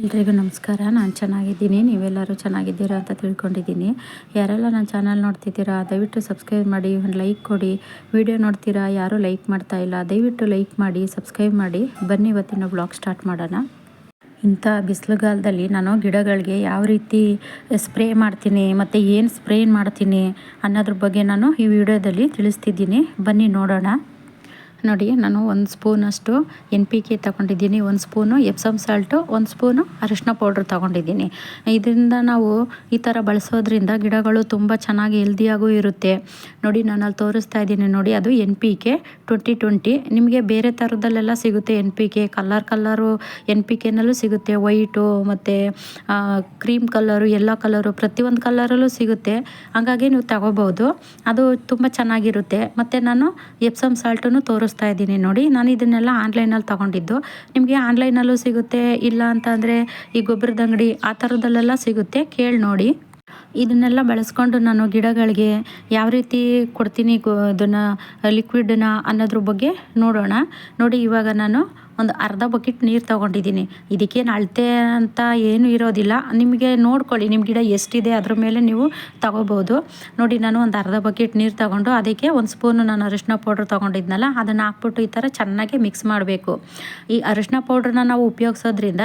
ಎಲ್ರಿಗೂ ನಮಸ್ಕಾರ. ನಾನು ಚೆನ್ನಾಗಿದ್ದೀನಿ. ನೀವೆಲ್ಲರೂ ಚೆನ್ನಾಗಿದ್ದೀರಾ ಅಂತ ತಿಳ್ಕೊಂಡಿದ್ದೀನಿ. ಯಾರೆಲ್ಲ ನನ್ನ ಚಾನಲ್ ನೋಡ್ತಿದ್ದೀರಾ, ದಯವಿಟ್ಟು ಸಬ್ಸ್ಕ್ರೈಬ್ ಮಾಡಿ, ಒಂದು ಲೈಕ್ ಕೊಡಿ. ವಿಡಿಯೋ ನೋಡ್ತೀರಾ, ಯಾರೂ ಲೈಕ್ ಮಾಡ್ತಾ ಇಲ್ಲ, ದಯವಿಟ್ಟು ಲೈಕ್ ಮಾಡಿ, ಸಬ್ಸ್ಕ್ರೈಬ್ ಮಾಡಿ. ಬನ್ನಿ ಇವತ್ತಿನ ಬ್ಲಾಗ್ ಸ್ಟಾರ್ಟ್ ಮಾಡೋಣ. ಇಂಥ ಬಿಸಿಲುಗಾಲದಲ್ಲಿ ನಾನು ಗಿಡಗಳಿಗೆ ಯಾವ ರೀತಿ ಸ್ಪ್ರೇ ಮಾಡ್ತೀನಿ, ಮತ್ತು ಏನು ಸ್ಪ್ರೇ ಮಾಡ್ತೀನಿ ಅನ್ನೋದ್ರ ಬಗ್ಗೆ ನಾನು ಈ ವಿಡಿಯೋದಲ್ಲಿ ತಿಳಿಸ್ತಿದ್ದೀನಿ. ಬನ್ನಿ ನೋಡೋಣ. ನೋಡಿ, ನಾನು ಒಂದು ಸ್ಪೂನಷ್ಟು ಎನ್ ಪಿ ಕೆ ತೊಗೊಂಡಿದ್ದೀನಿ, ಒಂದು ಸ್ಪೂನು ಎಪ್ಸಮ್ ಸಾಲ್ಟು ಒಂದು ಸ್ಪೂನು ಅರಿಶಿನ ಪೌಡ್ರ್ ತೊಗೊಂಡಿದ್ದೀನಿ. ಇದರಿಂದ ನಾವು ಈ ಥರ ಬಳಸೋದ್ರಿಂದ ಗಿಡಗಳು ತುಂಬ ಚೆನ್ನಾಗಿ ಹೆಲ್ದಿಯಾಗೂ ಇರುತ್ತೆ. ನೋಡಿ ನಾನು ಅಲ್ಲಿ ತೋರಿಸ್ತಾ ಇದ್ದೀನಿ ನೋಡಿ, ಅದು N P K twenty twenty ನಿಮಗೆ ಬೇರೆ ಥರದಲ್ಲೆಲ್ಲ ಸಿಗುತ್ತೆ N P K colour colour N P ಕೆನಲ್ಲೂ ಸಿಗುತ್ತೆ. ವೈಟು ಮತ್ತು ಕ್ರೀಮ್ ಕಲ್ಲರು ಎಲ್ಲ ಕಲರು ಪ್ರತಿಯೊಂದು ಕಲರಲ್ಲೂ ಸಿಗುತ್ತೆ. ಹಾಗಾಗಿ ನೀವು ತಗೋಬೋದು. ಅದು ತುಂಬ ಚೆನ್ನಾಗಿರುತ್ತೆ. ಮತ್ತು ನಾನು ಎಪ್ಸಮ್ ಸಾಲ್ಟನ್ನು ತೋರಿಸ್ ತೋರಿಸ್ತಾ ಇದ್ದೀನಿ ನೋಡಿ. ನಾನು ಇದನ್ನೆಲ್ಲ ಆನ್ಲೈನಲ್ಲಿ ತೊಗೊಂಡಿದ್ದು. ನಿಮಗೆ ಆನ್ಲೈನಲ್ಲೂ ಸಿಗುತ್ತೆ, ಇಲ್ಲ ಅಂತಂದರೆ ಈ ಗೊಬ್ಬರದ ಅಂಗಡಿ ಆ ಥರದಲ್ಲೆಲ್ಲ ಸಿಗುತ್ತೆ. ಕೇಳಿ ನೋಡಿ. ಇದನ್ನೆಲ್ಲ ಬಳಸ್ಕೊಂಡು ನಾನು ಗಿಡಗಳಿಗೆ ಯಾವ ರೀತಿ ಕೊಡ್ತೀನಿ ಅದನ್ನ ಲಿಕ್ವಿಡನ್ನ ಅನ್ನೋದ್ರ ಬಗ್ಗೆ ನೋಡೋಣ. ನೋಡಿ ಇವಾಗ ನಾನು ಒಂದು ಅರ್ಧ ಬಕೆಟ್ ನೀರು ತೊಗೊಂಡಿದ್ದೀನಿ. ಇದಕ್ಕೇನು ಅಳತೆ ಅಂತ ಏನು ಇರೋದಿಲ್ಲ. ನಿಮಗೆ ನೋಡ್ಕೊಳ್ಳಿ ನಿಮ್ಮ ಗಿಡ ಎಷ್ಟಿದೆ ಅದ್ರ ಮೇಲೆ ನೀವು ತಗೋಬೋದು. ನೋಡಿ, ನಾನು ಒಂದು ಅರ್ಧ ಬಕೆಟ್ ನೀರು ತಗೊಂಡು ಅದಕ್ಕೆ ಒಂದು ಸ್ಪೂನು ನಾನು ಅರಿಶಿನ ಪೌಡ್ರ್ ತೊಗೊಂಡಿದ್ನಲ್ಲ, ಅದನ್ನು ಹಾಕ್ಬಿಟ್ಟು ಈ ಥರ ಚೆನ್ನಾಗಿ ಮಿಕ್ಸ್ ಮಾಡಬೇಕು. ಈ ಅರಿಶಿನ ಪೌಡ್ರನ್ನ ನಾವು ಉಪಯೋಗಿಸೋದ್ರಿಂದ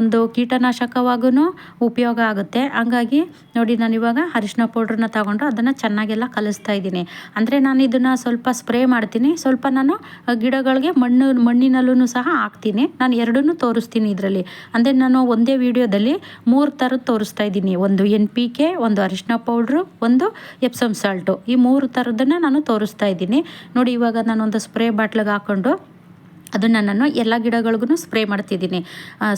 ಒಂದು ಕೀಟನಾಶಕವಾಗೂ ಉಪಯೋಗ ಆಗುತ್ತೆ. ಹಂಗಾಗಿ ನೋಡಿ, ನಾನು ಇವಾಗ ಅರಿಶಿನ ಪೌಡ್ರನ್ನ ತಗೊಂಡು ಅದನ್ನು ಚೆನ್ನಾಗೆಲ್ಲ ಕಲಿಸ್ತಾ ಇದ್ದೀನಿ. ಅಂದರೆ ನಾನು ಇದನ್ನು ಸ್ವಲ್ಪ ಸ್ಪ್ರೇ ಮಾಡ್ತೀನಿ. ಸ್ವಲ್ಪ ನಾನು ಗಿಡಗಳಿಗೆ ಮಣ್ಣು ಮಣ್ಣಿನಲ್ಲೂ ಸಹ ಹಾಕ್ತೀನಿ. ನಾನು ಎರಡನ್ನೂ ತೋರಿಸ್ತೀನಿ ಇದರಲ್ಲಿ. ಅಂದರೆ ನಾನು ಒಂದೇ ವಿಡಿಯೋದಲ್ಲಿ ಮೂರು ಥರದ್ದು ತೋರಿಸ್ತಾ ಇದ್ದೀನಿ. ಒಂದು ಎನ್ ಪಿ ಕೆ, ಒಂದು ಅರಿಶಿನ ಪೌಡ್ರು, ಒಂದು ಎಪ್ಸಮ್ ಸಾಲ್ಟು. ಈ ಮೂರು ಥರದನ್ನು ನಾನು ತೋರಿಸ್ತಾ ಇದ್ದೀನಿ. ನೋಡಿ, ಇವಾಗ ನಾನು ಒಂದು ಸ್ಪ್ರೇ ಬಾಟ್ಲಿಗೆ ಹಾಕ್ಕೊಂಡು ಅದನ್ನು ನಾನು ಎಲ್ಲ ಗಿಡಗಳಿಗೂ ಸ್ಪ್ರೇ ಮಾಡ್ತಿದ್ದೀನಿ.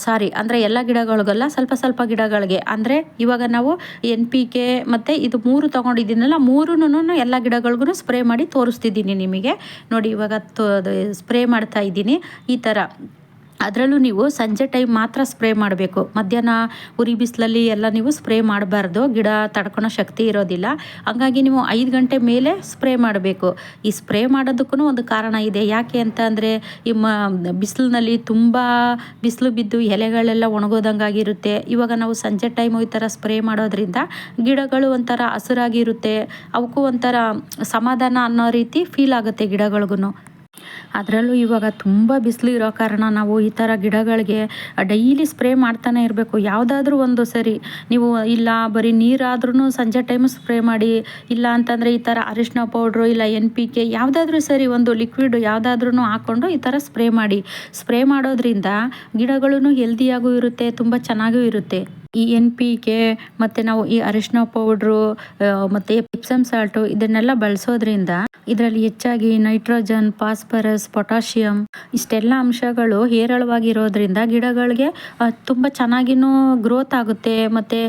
ಸಾರಿ ಅಂದರೆ ಎಲ್ಲ ಗಿಡಗಳಿಗಲ್ಲ, ಸ್ವಲ್ಪ ಸ್ವಲ್ಪ ಗಿಡಗಳಿಗೆ. ಅಂದರೆ ಇವಾಗ ನಾವು ಎನ್ ಪಿ ಕೆ ಮತ್ತು ಇದು ಮೂರು ತೊಗೊಂಡಿದ್ದೀನಲ್ಲ ಮೂರೂ ಎಲ್ಲ ಗಿಡಗಳಿಗೂ ಸ್ಪ್ರೇ ಮಾಡಿ ತೋರಿಸ್ತಿದ್ದೀನಿ ನಿಮಗೆ. ನೋಡಿ, ಇವಾಗ ತೋ ಸ್ಪ್ರೇ ಮಾಡ್ತಾ ಇದ್ದೀನಿ. ಈ ಥರ ಅದರಲ್ಲೂ ನೀವು ಸಂಜೆ ಟೈಮ್ ಮಾತ್ರ ಸ್ಪ್ರೇ ಮಾಡಬೇಕು. ಮಧ್ಯಾಹ್ನ ಉರಿ ಬಿಸಿಲಲ್ಲಿ ಎಲ್ಲ ನೀವು ಸ್ಪ್ರೇ ಮಾಡಬಾರ್ದು. ಗಿಡ ತಡ್ಕೊಳೋ ಶಕ್ತಿ ಇರೋದಿಲ್ಲ. ಹಾಗಾಗಿ ನೀವು ಐದು ಗಂಟೆ ಮೇಲೆ ಸ್ಪ್ರೇ ಮಾಡಬೇಕು. ಈ ಸ್ಪ್ರೇ ಮಾಡೋದಕ್ಕೂ ಒಂದು ಕಾರಣ ಇದೆ. ಯಾಕೆ ಅಂತ ಅಂದರೆ, ಈ ಮ, ಬಿಸಿಲಿನಲ್ಲಿ ತುಂಬ ಬಿಸಿಲು ಬಿದ್ದು ಎಲೆಗಳೆಲ್ಲ ಒಣಗೋದಂಗಾಗಿರುತ್ತೆ. ಇವಾಗ ನಾವು ಸಂಜೆ ಟೈಮು ಈ ಥರ ಸ್ಪ್ರೇ ಮಾಡೋದ್ರಿಂದ ಗಿಡಗಳು ಒಂಥರ ಹಸಿರಾಗಿರುತ್ತೆ. ಅವಕ್ಕೂ ಒಂಥರ ಸಮಾಧಾನ ಅನ್ನೋ ರೀತಿ ಫೀಲ್ ಆಗುತ್ತೆ ಗಿಡಗಳಿಗೂ ಅದರಲ್ಲೂ ಇವಾಗ ತುಂಬ ಬಿಸಿಲು ಇರೋ ಕಾರಣ ನಾವು ಈ ಥರ ಗಿಡಗಳಿಗೆ ಡೈಲಿ ಸ್ಪ್ರೇ ಮಾಡ್ತಾನೆ ಇರಬೇಕು. ಯಾವುದಾದ್ರೂ ಒಂದು ಸರಿ ನೀವು ಇಲ್ಲ, ಬರೀ ನೀರಾದ್ರೂ ಸಂಜೆ ಟೈಮ್ ಸ್ಪ್ರೇ ಮಾಡಿ, ಇಲ್ಲ ಅಂತಂದರೆ ಈ ಥರ ಅರಿಶಿನ ಪೌಡ್ರು, ಇಲ್ಲ ಎನ್ ಪಿ ಕೆ ಯಾವುದಾದ್ರೂ ಸರಿ ಒಂದು ಲಿಕ್ವಿಡ್ ಯಾವುದಾದ್ರೂ ಹಾಕ್ಕೊಂಡು ಈ ಥರ ಸ್ಪ್ರೇ ಮಾಡಿ. ಸ್ಪ್ರೇ ಮಾಡೋದ್ರಿಂದ ಗಿಡಗಳೂ ಹೆಲ್ದಿಯಾಗೂ ಇರುತ್ತೆ, ತುಂಬ ಚೆನ್ನಾಗೂ ಇರುತ್ತೆ. ಈ ಎನ್ ಪಿ ಕೆ ಮತ್ತು ನಾವು ಈ ಅರಿಶಿನ ಪೌಡ್ರು ಮತ್ತು ಎಪ್ಸಮ್ ಸಾಲ್ಟು ಇದನ್ನೆಲ್ಲ ಬಳಸೋದ್ರಿಂದ ಇದರಲ್ಲಿ ಹೆಚ್ಚಾಗಿ ನೈಟ್ರೋಜನ್ ಫಾಸ್ಫರಸ್ ಪೊಟ್ಯಾಷಿಯಂ ಇಷ್ಟೆಲ್ಲ ಅಂಶಗಳು ಹೇರಳವಾಗಿರೋದ್ರಿಂದ ಗಿಡಗಳಿಗೆ ತುಂಬ ಚೆನ್ನಾಗಿನೂ ಗ್ರೋತ್ ಆಗುತ್ತೆ. ಮತ್ತು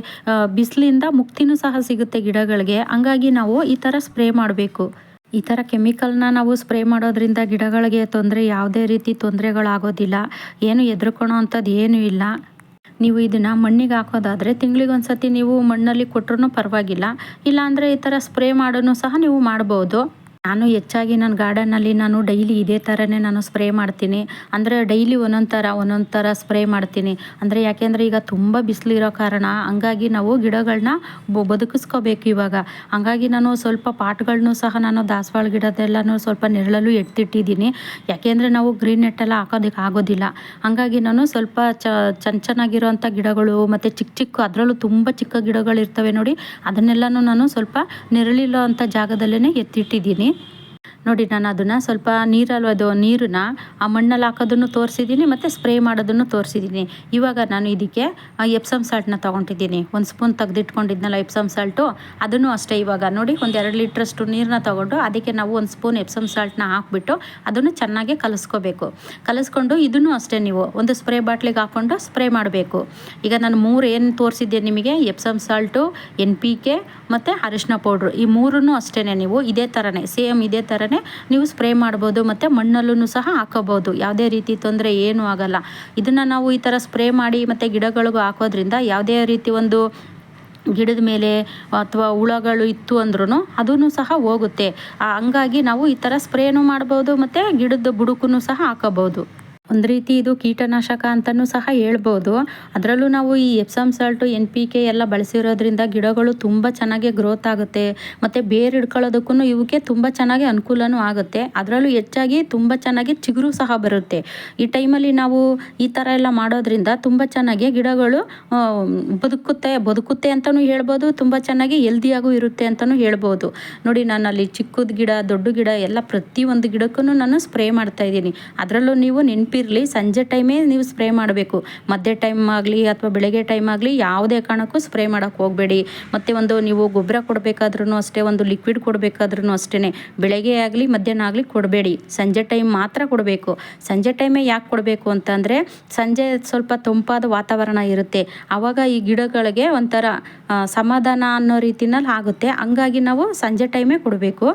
ಬಿಸಿಲಿಂದ ಮುಕ್ತಿನೂ ಸಹ ಸಿಗುತ್ತೆ ಗಿಡಗಳಿಗೆ. ಹಂಗಾಗಿ ನಾವು ಈ ಥರ ಸ್ಪ್ರೇ ಮಾಡಬೇಕು. ಈ ಥರ ಕೆಮಿಕಲ್ನ ನಾವು ಸ್ಪ್ರೇ ಮಾಡೋದ್ರಿಂದ ಗಿಡಗಳಿಗೆ ತೊಂದರೆ, ಯಾವುದೇ ರೀತಿ ತೊಂದರೆಗಳಾಗೋದಿಲ್ಲ. ಏನು ಹೆದ್ರುಕೊಳೋ ಅಂಥದ್ದು ಏನೂ ಇಲ್ಲ. ನೀವು ಇದನ್ನು ಮಣ್ಣಿಗೆ ಹಾಕೋದಾದರೆ ತಿಂಗಳಿಗೆ ಒಂದು ಸತಿ ನೀವು ಮಣ್ಣಲ್ಲಿ ಕೊಟ್ಟರು ಪರವಾಗಿಲ್ಲ. ಇಲ್ಲಾಂದರೆ ಈ ಥರ ಸ್ಪ್ರೇ ಮಾಡೋನು ಸಹ ನೀವು ಮಾಡ್ಬೋದು. ನಾನು ಹೆಚ್ಚಾಗಿ ನನ್ನ ಗಾರ್ಡನಲ್ಲಿ ನಾನು ಡೈಲಿ ಇದೇ ಥರನೇ ನಾನು ಸ್ಪ್ರೇ ಮಾಡ್ತೀನಿ. ಅಂದರೆ ಡೈಲಿ ಒಂದೊಂದು ಥರ ಒಂದೊಂದು ಥರ ಸ್ಪ್ರೇ ಮಾಡ್ತೀನಿ. ಅಂದರೆ ಯಾಕೆಂದರೆ ಈಗ ತುಂಬ ಬಿಸಿಲಿರೋ ಕಾರಣ, ಹಂಗಾಗಿ ನಾವು ಗಿಡಗಳನ್ನ ಬದುಕಿಸ್ಕೋಬೇಕು ಇವಾಗ. ಹಂಗಾಗಿ ನಾನು ಸ್ವಲ್ಪ ಪಾಟ್ಗಳನ್ನೂ ಸಹ ನಾನು ದಾಸವಾಳ ಗಿಡದೆಲ್ಲನೂ ಸ್ವಲ್ಪ ನೆರಳಲ್ಲೂ ಎತ್ತಿಟ್ಟಿದ್ದೀನಿ. ಯಾಕೆಂದರೆ ನಾವು ಗ್ರೀನ್ ನೆಟ್ಟೆಲ್ಲ ಹಾಕೋದಕ್ಕೆ ಆಗೋದಿಲ್ಲ. ಹಂಗಾಗಿ ನಾನು ಸ್ವಲ್ಪ ಚ ಚೆನ್ನ ಚೆನ್ನಾಗಿರೋಂಥ ಗಿಡಗಳು ಮತ್ತು ಚಿಕ್ಕ ಚಿಕ್ಕ ಅದರಲ್ಲೂ ತುಂಬ ಚಿಕ್ಕ ಗಿಡಗಳಿರ್ತವೆ ನೋಡಿ, ಅದನ್ನೆಲ್ಲನೂ ನಾನು ಸ್ವಲ್ಪ ನೆರಳಿಲ್ಲೋ ಅಂಥ ಜಾಗದಲ್ಲೇ ಎತ್ತಿಟ್ಟಿದ್ದೀನಿ. ನೋಡಿ, ನಾನು ಅದನ್ನು ಸ್ವಲ್ಪ ನೀರಲ್ಲಿ ಅದು ನೀರನ್ನ ಆ ಮಣ್ಣಲ್ಲಿ ಹಾಕೋದನ್ನು ತೋರಿಸಿದ್ದೀನಿ, ಮತ್ತು ಸ್ಪ್ರೇ ಮಾಡೋದನ್ನು ತೋರಿಸಿದ್ದೀನಿ. ಇವಾಗ ನಾನು ಇದಕ್ಕೆ ಎಪ್ಸಮ್ ಸಾಲ್ಟ್ನ ತೊಗೊಂಡಿದ್ದೀನಿ. ಒಂದು ಸ್ಪೂನ್ ತೆಗೆದಿಟ್ಕೊಂಡಿದ್ನಲ್ಲ ಎಪ್ಸಮ್ ಸಾಲ್ಟು ಅದನ್ನು ಅಷ್ಟೇ ಇವಾಗ. ನೋಡಿ, ಒಂದು ಎರಡು ಲೀಟ್ರಷ್ಟು ನೀರನ್ನ ತೊಗೊಂಡು, ಅದಕ್ಕೆ ನಾವು ಒಂದು ಸ್ಪೂನ್ ಎಪ್ಸಮ್ ಸಾಲ್ಟ್ನ ಹಾಕ್ಬಿಟ್ಟು, ಅದನ್ನು ಚೆನ್ನಾಗಿ ಕಲಿಸ್ಕೋಬೇಕು. ಕಲಿಸ್ಕೊಂಡು ಇದನ್ನು ಅಷ್ಟೇ ನೀವು, ಒಂದು ಸ್ಪ್ರೇ ಬಾಟ್ಲಿಗೆ ಹಾಕ್ಕೊಂಡು ಸ್ಪ್ರೇ ಮಾಡಬೇಕು. ಈಗ ನಾನು ಮೂರು ಏನು ತೋರಿಸಿದ್ದೆ ನಿಮಗೆ? Epsom salt N P K ಮತ್ತು ಅರಿಶಿನ ಪೌಡ್ರು. ಈ ಮೂರೂ ಅಷ್ಟೇ ನೀವು, ಇದೇ ಥರನೇ ಸೇಮ್ ಇದೇ ನೀವು ಸ್ಪ್ರೇ ಮಾಡ್ಬೋದು ಮತ್ತು ಮಣ್ಣಲ್ಲೂ ಸಹ ಹಾಕೋಬೋದು. ಯಾವುದೇ ರೀತಿ ತೊಂದರೆ ಏನೂ ಆಗಲ್ಲ. ಇದನ್ನು ನಾವು ಈ ಥರ ಸ್ಪ್ರೇ ಮಾಡಿ ಮತ್ತು ಗಿಡಗಳಿಗೂ ಹಾಕೋದ್ರಿಂದ ಯಾವುದೇ ರೀತಿ ಒಂದು ಗಿಡದ ಮೇಲೆ ಅಥವಾ ಹುಳಗಳು ಇತ್ತು ಅಂದ್ರೂ ಅದೂ ಸಹ ಹೋಗುತ್ತೆ. ಹಂಗಾಗಿ ನಾವು ಈ ಥರ ಸ್ಪ್ರೇನೂ ಮಾಡ್ಬೋದು ಮತ್ತು ಗಿಡದ ಬುಡಕ್ಕೂ ಸಹ ಹಾಕೋಬೋದು ಒಂದು ರೀತಿ ಇದು ಕೀಟನಾಶಕ ಅಂತಲೂ ಸಹ ಹೇಳ್ಬೋದು. ಅದರಲ್ಲೂ ನಾವು ಈ Epsom salt N P K ಎಲ್ಲ ಬಳಸಿರೋದ್ರಿಂದ ಗಿಡಗಳು ತುಂಬ ಚೆನ್ನಾಗಿ ಗ್ರೋತ್ ಆಗುತ್ತೆ. ಮತ್ತು ಬೇರು ಹಿಡ್ಕೊಳ್ಳೋದಕ್ಕೂ ಇವಕ್ಕೆ ತುಂಬ ಚೆನ್ನಾಗಿ ಅನುಕೂಲನೂ ಆಗುತ್ತೆ. ಅದರಲ್ಲೂ ಹೆಚ್ಚಾಗಿ ತುಂಬ ಚೆನ್ನಾಗಿ ಚಿಗುರು ಸಹ ಬರುತ್ತೆ. ಈ ಟೈಮಲ್ಲಿ ನಾವು ಈ ಥರ ಎಲ್ಲ ಮಾಡೋದ್ರಿಂದ ತುಂಬ ಚೆನ್ನಾಗಿ ಗಿಡಗಳು ಬದುಕುತ್ತೆ ಬದುಕುತ್ತೆ ಅಂತಲೂ ಹೇಳ್ಬೋದು, ತುಂಬ ಚೆನ್ನಾಗಿ ಹೆಲ್ದಿಯಾಗೂ ಇರುತ್ತೆ ಅಂತಲೂ ಹೇಳ್ಬೋದು. ನೋಡಿ ನಾನು ಅಲ್ಲಿ ಚಿಕ್ಕದ ಗಿಡ, ದೊಡ್ಡ ಗಿಡ ಎಲ್ಲ ಪ್ರತಿಯೊಂದು ಗಿಡಕ್ಕೂ ನಾನು ಸ್ಪ್ರೇ ಮಾಡ್ತಾ ಇದ್ದೀನಿ. ಅದರಲ್ಲೂ ನೀವು ನೆನಪಿರಲಿ ಸಂಜೆ ಟೈಮೇ ನೀವು ಸ್ಪ್ರೇ ಮಾಡಬೇಕು. ಮಧ್ಯೆ ಟೈಮ್ ಆಗಲಿ ಅಥವಾ ಬೆಳಗ್ಗೆ ಟೈಮ್ ಆಗಲಿ ಯಾವುದೇ ಕಾರಣಕ್ಕೂ ಸ್ಪ್ರೇ ಮಾಡೋಕ್ಕೆ ಹೋಗಬೇಡಿ. ಮತ್ತು ಒಂದು ನೀವು ಗೊಬ್ಬರ ಕೊಡಬೇಕಾದ್ರೂ ಅಷ್ಟೇ, ಒಂದು ಲಿಕ್ವಿಡ್ ಕೊಡಬೇಕಾದ್ರೂ ಅಷ್ಟೇ ಬೆಳಗ್ಗೆ ಆಗಲಿ, ಮಧ್ಯಾಹ್ನ ಆಗಲಿ ಕೊಡಬೇಡಿ. ಸಂಜೆ ಟೈಮ್ ಮಾತ್ರ ಕೊಡಬೇಕು. ಸಂಜೆ ಟೈಮೇ ಯಾಕೆ ಕೊಡಬೇಕು ಅಂತಂದರೆ, ಸಂಜೆ ಸ್ವಲ್ಪ ತಂಪಾದ ವಾತಾವರಣ ಇರುತ್ತೆ. ಆವಾಗ ಈ ಗಿಡಗಳಿಗೆ ಒಂಥರ ಸಮಾಧಾನ ಅನ್ನೋ ರೀತಿನಲ್ಲಿ ಆಗುತ್ತೆ. ಹಂಗಾಗಿ ನಾವು ಸಂಜೆ ಟೈಮೇ ಕೊಡಬೇಕು.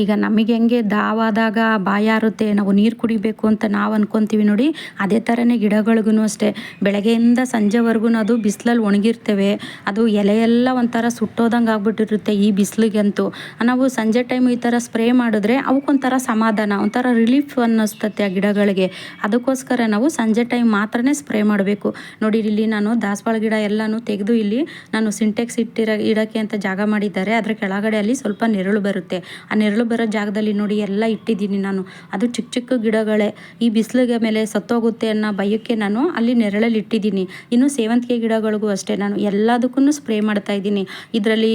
ಈಗ ನಮಗೆ ಹೆಂಗೆ ದಾವಾದಾಗ ಬಾಯಾರುತ್ತೆ ನಾವು ನೀರು ಕುಡಿಬೇಕು ಅಂತ ನಾವು ಅನ್ಕೊಂತೀವಿ ನೋಡಿ, ಅದೇ ಥರನೇ ಗಿಡಗಳಿಗೂ ಅಷ್ಟೇ. ಬೆಳಗ್ಗೆಯಿಂದ ಸಂಜೆವರೆಗೂ ಅದು ಬಿಸಿಲಲ್ಲಿ ಒಣಗಿರ್ತೇವೆ. ಅದು ಎಲೆ ಎಲ್ಲ ಒಂಥರ ಸುಟ್ಟೋದಂಗೆ ಆಗ್ಬಿಟ್ಟಿರುತ್ತೆ ಈ ಬಿಸಿಲಿಗಂತೂ. ನಾವು ಸಂಜೆ ಟೈಮ್ ಈ ಥರ ಸ್ಪ್ರೇ ಮಾಡಿದ್ರೆ ಅವಕ್ಕೊಂಥರ ಸಮಾಧಾನ, ಒಂಥರ ರಿಲೀಫ್ ಅನ್ನಿಸ್ತತೆ ಆ ಗಿಡಗಳಿಗೆ. ಅದಕ್ಕೋಸ್ಕರ ನಾವು ಸಂಜೆ ಟೈಮ್ ಮಾತ್ರನೇ ಸ್ಪ್ರೇ ಮಾಡಬೇಕು. ನೋಡಿ, ಇಲ್ಲಿ ನಾನು ದಾಸವಾಳ ಗಿಡ ಎಲ್ಲನೂ ತೆಗೆದು ಇಲ್ಲಿ ನಾನು ಸಿಂಟೆಕ್ಸ್ ಇಟ್ಟಿರೋ, ಇಡೋಕ್ಕೆ ಅಂತ ಜಾಗ ಮಾಡಿದ್ದಾರೆ. ಅದರ ಕೆಳಗಡೆ ಅಲ್ಲಿ ಸ್ವಲ್ಪ ನೆರಳು ಬರುತ್ತೆ. ಆ ನೆರಳು ಬರೋ ಜಾಗದಲ್ಲಿ ನೋಡಿ ಎಲ್ಲ ಇಟ್ಟಿದ್ದೀನಿ ನಾನು. ಅದು ಚಿಕ್ಕ ಚಿಕ್ಕ ಗಿಡಗಳೇ. ಈ ಬಿಸಿಲಿಗೆ ಮೇಲೆ ಸತ್ತೋಗುತ್ತೆ ಅನ್ನೋ ಭಯಕ್ಕೆ ನಾನು ಅಲ್ಲಿ ನೆರಳಲ್ಲಿ ಇಟ್ಟಿದ್ದೀನಿ. ಇನ್ನು ಸೇವಂತಿಗೆ ಗಿಡಗಳಿಗೂ ಅಷ್ಟೇ. ನಾನು ಎಲ್ಲದಕ್ಕೂ ಸ್ಪ್ರೇ ಮಾಡ್ತಾ ಇದ್ದೀನಿ. ಇದರಲ್ಲಿ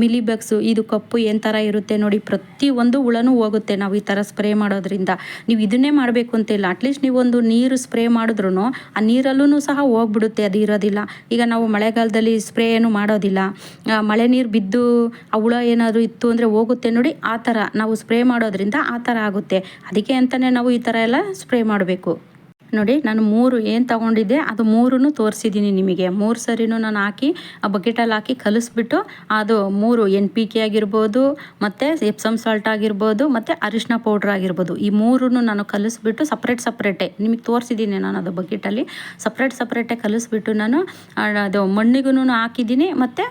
ಮಿಲಿ ಬಗ್ಸು, ಇದು ಕಪ್ಪು ಏನು ಥರ ಇರುತ್ತೆ ನೋಡಿ, ಪ್ರತಿ ಒಂದು ಹುಳನೂ ಹೋಗುತ್ತೆ ನಾವು ಈ ಥರ ಸ್ಪ್ರೇ ಮಾಡೋದ್ರಿಂದ. ನೀವು ಇದನ್ನೇ ಮಾಡಬೇಕು ಅಂತಿಲ್ಲ ಅಟ್ಲೀಸ್ಟ್ ನೀವೊಂದು ನೀರು ಸ್ಪ್ರೇ ಮಾಡಿದ್ರು ಆ ನೀರಲ್ಲೂ ಸಹ ಹೋಗ್ಬಿಡುತ್ತೆ, ಅದು ಇರೋದಿಲ್ಲ. ಈಗ ನಾವು ಮಳೆಗಾಲದಲ್ಲಿ ಸ್ಪ್ರೇ ಏನು ಮಾಡೋದಿಲ್ಲ ಮಳೆ ನೀರು ಬಿದ್ದು ಆ ಹುಳ ಏನಾದರೂ ಇತ್ತು ಅಂದರೆ ಹೋಗುತ್ತೆ ನೋಡಿ, ಆ ನಾವು ಸ್ಪ್ರೇ ಮಾಡೋದ್ರಿಂದ ಆ ಥರ ಆಗುತ್ತೆ. ಅದಕ್ಕೆ ಅಂತಲೇ ನಾವು ಈ ಥರ ಎಲ್ಲ ಸ್ಪ್ರೇ ಮಾಡಬೇಕು. ನೋಡಿ, ನಾನು ಮೂರು ಏನು ತಗೊಂಡಿದ್ದೆ, ಅದು ಮೂರೂ ತೋರಿಸಿದ್ದೀನಿ ನಿಮಗೆ. ಮೂರು ಸರಿನೂ ನಾನು ಹಾಕಿ, ಆ ಬಕೆಟಲ್ಲಿ ಹಾಕಿ ಕಲಿಸ್ಬಿಟ್ಟು, ಅದು ಮೂರು ಎನ್ ಪಿ ಕೆ ಆಗಿರ್ಬೋದು, ಮತ್ತು ಎಪ್ಸಮ್ ಸಾಲ್ಟ್ ಆಗಿರ್ಬೋದು, ಮತ್ತು ಅರಿಶಿನ ಪೌಡ್ರ್ ಆಗಿರ್ಬೋದು, ಈ ಮೂರೂ ನಾನು ಕಲಿಸ್ಬಿಟ್ಟು ಸಪ್ರೇಟ್ ಸಪ್ರೇಟೇ ನಿಮಗೆ ತೋರಿಸಿದ್ದೀನಿ ನಾನು ಅದು ಬಕೆಟಲ್ಲಿ ಸಪ್ರೇಟ್ ಸಪ್ರೇಟೇ ಕಲಿಸ್ಬಿಟ್ಟು ನಾನು ಅದು ಮಣ್ಣಿಗೂ ಹಾಕಿದ್ದೀನಿ ಮತ್ತು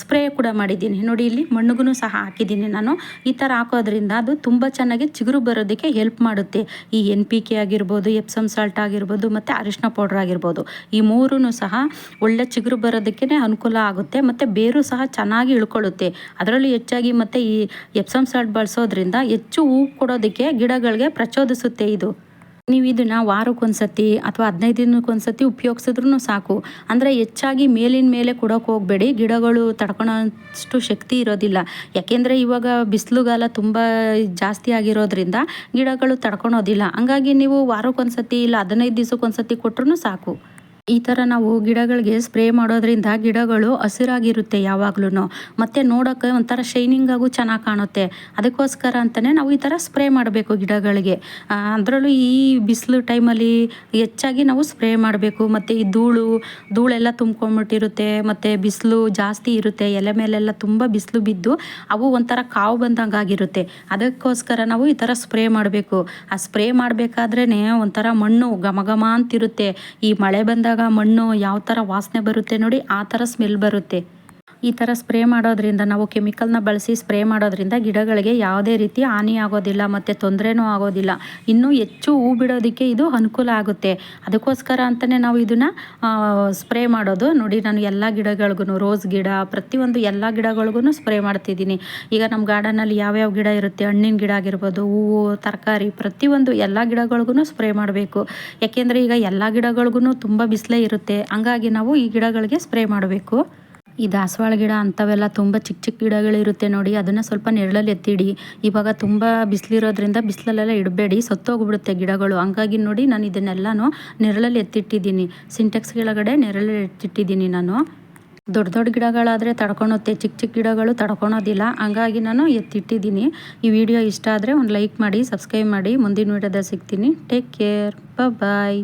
ಸ್ಪ್ರೇ ಕೂಡ ಮಾಡಿದ್ದೀನಿ ನೋಡಿ, ಇಲ್ಲಿ ಮಣ್ಣಿಗೂ ಸಹ ಹಾಕಿದ್ದೀನಿ ನಾನು. ಈ ಥರ ಹಾಕೋದ್ರಿಂದ ಅದು ತುಂಬ ಚೆನ್ನಾಗಿ ಚಿಗುರು ಬರೋದಕ್ಕೆ ಹೆಲ್ಪ್ ಮಾಡುತ್ತೆ. ಈ ಎನ್ ಪಿ ಕೆ ಆಗಿರ್ಬೋದು ಎಪ್ಸಮ್ ಸಾಲ್ಟ್ ಆಗಿರ್ಬೋದು ಮತ್ತು ಅರಿಶಿನ ಪೌಡ್ರ್ ಆಗಿರ್ಬೋದು. ಈ ಮೂರೂ ಸಹ ಒಳ್ಳೆ ಚಿಗುರು ಬರೋದಕ್ಕೆ ಅನುಕೂಲ ಆಗುತ್ತೆ ಮತ್ತು ಬೇರು ಸಹ ಚೆನ್ನಾಗಿ ಇಳ್ಕೊಳ್ಳುತ್ತೆ. ಅದರಲ್ಲೂ ಹೆಚ್ಚಾಗಿ ಮತ್ತು ಈ ಎಪ್ಸಮ್ ಸಾಲ್ಟ್ ಬಳಸೋದ್ರಿಂದ ಹೆಚ್ಚು ಹೂವು ಕೊಡೋದಕ್ಕೆ ಗಿಡಗಳಿಗೆ ಪ್ರಚೋದಿಸುತ್ತೆ ಇದು. ನೀವು ಇದನ್ನ ವಾರಕ್ಕೊಂದ್ಸತಿ ಅಥವಾ ಹದಿನೈದು ದಿನಕ್ಕೊಂದ್ಸತಿ ಉಪಯೋಗಿಸಿದ್ರೂ ಸಾಕು. ಅಂದರೆ ಹೆಚ್ಚಾಗಿ ಮೇಲಿನ ಮೇಲೆ ಕೊಡೋಕೆ ಹೋಗಬೇಡಿ. ಗಿಡಗಳು ತಡ್ಕೊಳೋಷ್ಟು ಶಕ್ತಿ ಇರೋದಿಲ್ಲ. ಯಾಕೆಂದರೆ ಇವಾಗ ಬಿಸಿಲುಗಾಲ ತುಂಬ ಜಾಸ್ತಿ ಆಗಿರೋದ್ರಿಂದ ಗಿಡಗಳು ತಡ್ಕೊಳೋದಿಲ್ಲ. ಹಂಗಾಗಿ ನೀವು ವಾರಕ್ಕೊಂದ್ಸತಿ ಇಲ್ಲ ಹದಿನೈದು ದಿವ್ಸಕ್ಕೊಂದ್ಸತಿ ಕೊಟ್ರೂ ಸಾಕು. ಈ ಥರ ನಾವು ಗಿಡಗಳಿಗೆ ಸ್ಪ್ರೇ ಮಾಡೋದ್ರಿಂದ ಗಿಡಗಳು ಹಸಿರಾಗಿರುತ್ತೆ ಯಾವಾಗ್ಲೂ ಮತ್ತು ನೋಡೋಕ್ಕೆ ಒಂಥರ ಶೈನಿಂಗ್ ಆಗು ಚೆನ್ನಾಗಿ ಕಾಣುತ್ತೆ. ಅದಕ್ಕೋಸ್ಕರ ಅಂತಲೇ ನಾವು ಈ ಥರ ಸ್ಪ್ರೇ ಮಾಡಬೇಕು ಗಿಡಗಳಿಗೆ. ಅದರಲ್ಲೂ ಈ ಬಿಸಿಲು ಟೈಮಲ್ಲಿ ಹೆಚ್ಚಾಗಿ ನಾವು ಸ್ಪ್ರೇ ಮಾಡಬೇಕು. ಮತ್ತು ಈ ಧೂಳು, ಧೂಳೆಲ್ಲ ತುಂಬ್ಕೊಂಡ್ಬಿಟ್ಟಿರುತ್ತೆ. ಮತ್ತು ಬಿಸಿಲು ಜಾಸ್ತಿ ಇರುತ್ತೆ. ಎಲೆ ಮೇಲೆಲ್ಲ ತುಂಬ ಬಿಸಿಲು ಬಿದ್ದು ಅವು ಒಂಥರ ಕಾವು ಬಂದಂಗೆ ಆಗಿರುತ್ತೆ. ಅದಕ್ಕೋಸ್ಕರ ನಾವು ಈ ಥರ ಸ್ಪ್ರೇ ಮಾಡಬೇಕು. ಆ ಸ್ಪ್ರೇ ಮಾಡಬೇಕಾದ್ರೇ ಒಂಥರ ಮಣ್ಣು ಘಮ ಘಮ ಅಂತಿರುತ್ತೆ. ಈ ಮಳೆ ಬಂದಾಗ ಮಣ್ಣು ಯಾವ ಥರ ವಾಸನೆ ಬರುತ್ತೆ ನೋಡಿ ಆ ಥರ ಸ್ಮೆಲ್ ಬರುತ್ತೆ. ಈ ಥರ ಸ್ಪ್ರೇ ಮಾಡೋದ್ರಿಂದ, ನಾವು ಕೆಮಿಕಲ್ನ ಬಳಸಿ ಸ್ಪ್ರೇ ಮಾಡೋದ್ರಿಂದ ಗಿಡಗಳಿಗೆ ಯಾವುದೇ ರೀತಿ ಹಾನಿ ಆಗೋದಿಲ್ಲ ಮತ್ತು ತೊಂದರೆನೂ ಆಗೋದಿಲ್ಲ. ಇನ್ನೂ ಹೆಚ್ಚು ಹೂ ಬಿಡೋದಕ್ಕೆ ಇದು ಅನುಕೂಲ ಆಗುತ್ತೆ. ಅದಕ್ಕೋಸ್ಕರ ಅಂತಲೇ ನಾವು ಇದನ್ನು ಸ್ಪ್ರೇ ಮಾಡೋದು. ನೋಡಿ, ನಾನು ಎಲ್ಲ ಗಿಡಗಳಿಗೂ ರೋಸ್ ಗಿಡ, ಪ್ರತಿಯೊಂದು ಎಲ್ಲ ಗಿಡಗಳಿಗೂ ಸ್ಪ್ರೇ ಮಾಡ್ತಿದ್ದೀನಿ. ಈಗ ನಮ್ಮ ಗಾರ್ಡನಲ್ಲಿ ಯಾವ್ಯಾವ ಗಿಡ ಇರುತ್ತೆ, ಹಣ್ಣಿನ ಗಿಡ ಆಗಿರ್ಬೋದು, ಹೂವು, ತರಕಾರಿ, ಪ್ರತಿಯೊಂದು ಎಲ್ಲ ಗಿಡಗಳಿಗೂ ಸ್ಪ್ರೇ ಮಾಡಬೇಕು. ಯಾಕೆಂದರೆ ಈಗ ಎಲ್ಲ ಗಿಡಗಳಿಗೂ ತುಂಬ ಬಿಸಿಲೇ ಇರುತ್ತೆ. ಹಂಗಾಗಿ ನಾವು ಈ ಗಿಡಗಳಿಗೆ ಸ್ಪ್ರೇ ಮಾಡಬೇಕು. ಈ ದಾಸವಾಳ ಗಿಡ ಅಂಥವೆಲ್ಲ ತುಂಬ ಚಿಕ್ಕ ಚಿಕ್ಕ ಗಿಡಗಳಿರುತ್ತೆ ನೋಡಿ, ಅದನ್ನು ಸ್ವಲ್ಪ ನೆರಳಲ್ಲಿ ಎತ್ತಿಡಿ. ಇವಾಗ ತುಂಬ ಬಿಸಿಲಿರೋದ್ರಿಂದ ಬಿಸಿಲಲ್ಲೆಲ್ಲ ಇಡಬೇಡಿ, ಸತ್ತೋಗ್ಬಿಡುತ್ತೆ ಗಿಡಗಳು. ಹಂಗಾಗಿ ನೋಡಿ ನಾನು ಇದನ್ನೆಲ್ಲನೂ ನೆರಳಲ್ಲಿ ಎತ್ತಿಟ್ಟಿದ್ದೀನಿ. ಸಿಂಟೆಕ್ಸ್ ಕೆಳಗಡೆ ನೆರಳಲ್ಲಿ ಎತ್ತಿಟ್ಟಿದ್ದೀನಿ ನಾನು. ದೊಡ್ಡ ದೊಡ್ಡ ಗಿಡಗಳಾದರೆ ತಡ್ಕೊಳುತ್ತೆ, ಚಿಕ್ಕ ಚಿಕ್ಕ ಗಿಡಗಳು ತಡ್ಕೊಳೋದಿಲ್ಲ. ಹಂಗಾಗಿ ನಾನು ಎತ್ತಿಟ್ಟಿದ್ದೀನಿ. ಈ ವಿಡಿಯೋ ಇಷ್ಟ ಆದರೆ ಒಂದು ಲೈಕ್ ಮಾಡಿ, ಸಬ್ಸ್ಕ್ರೈಬ್ ಮಾಡಿ. ಮುಂದಿನ ವಿಡಿಯೋದಲ್ಲಿ ಸಿಗ್ತೀನಿ. Take care. ಬಾಯ್